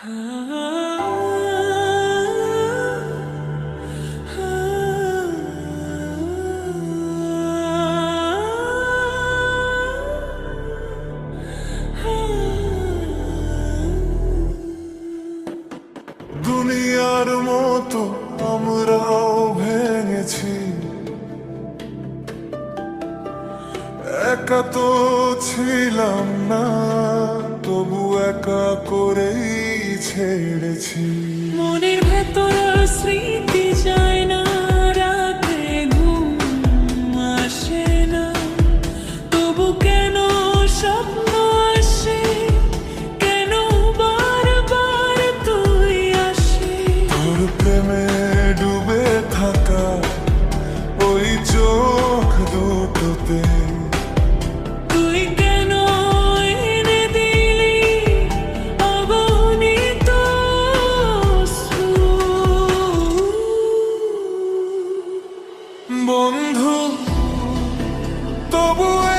দুনিয়ার মতো আমরাও ভেঙেছি। একা তো ছিলাম না তবু একা করেই ছেড়েছি। বন্ধু তবু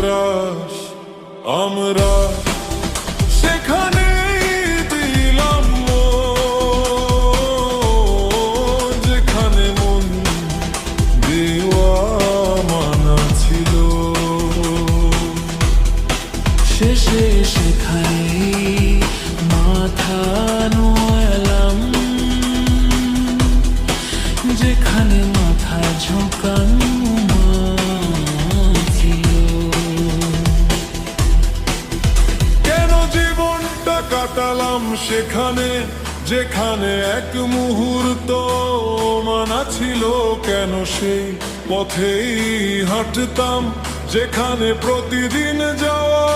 কোরাস আমরা সেখানে দেওয়া সেখানে মাথা যেখানে মাথা ঝোঁকানো কাটালাম সেখানে যেখানে এক মুহূর্ত মানা ছিল কেন সেই পথেই হাঁটতাম যেখানে প্রতিদিন যাওয়া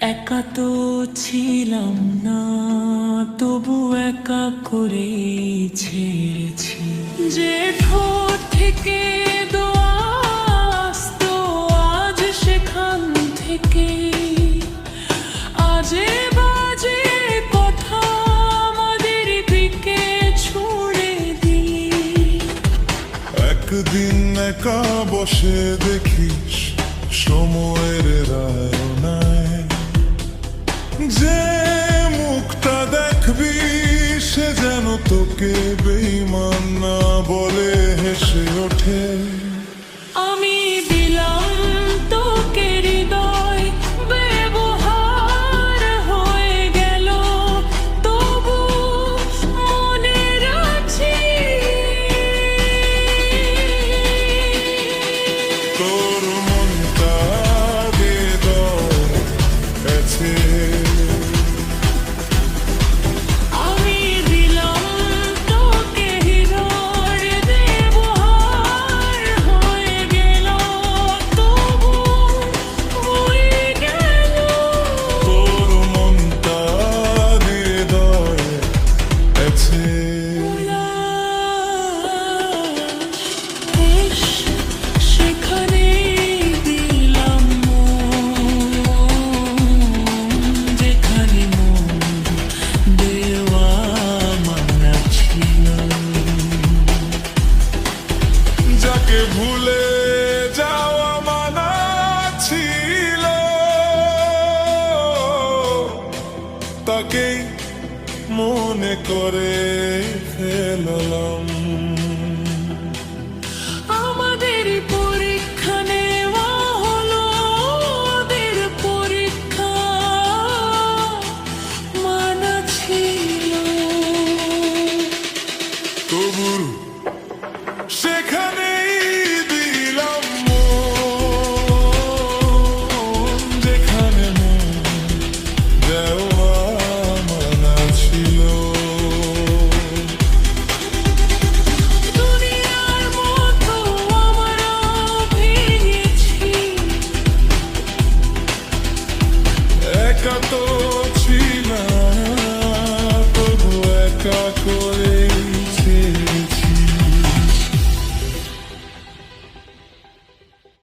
একা তো ছিলাম না তবু একা করে ছেড়েছি। যে ঠোঁট থেকে একা বসে দেখিস, সময়ের রায়নায়। যে মুখটা দেখবি, সে যেন তোকে বেইমান না বলে হেসে ওঠে। আমি তোমাকেই মনে করে ফেললাম। আমাদের পরীক্ষা নেওয়া পরীক্ষা মানা ছিল। তবু সেখানে cantor.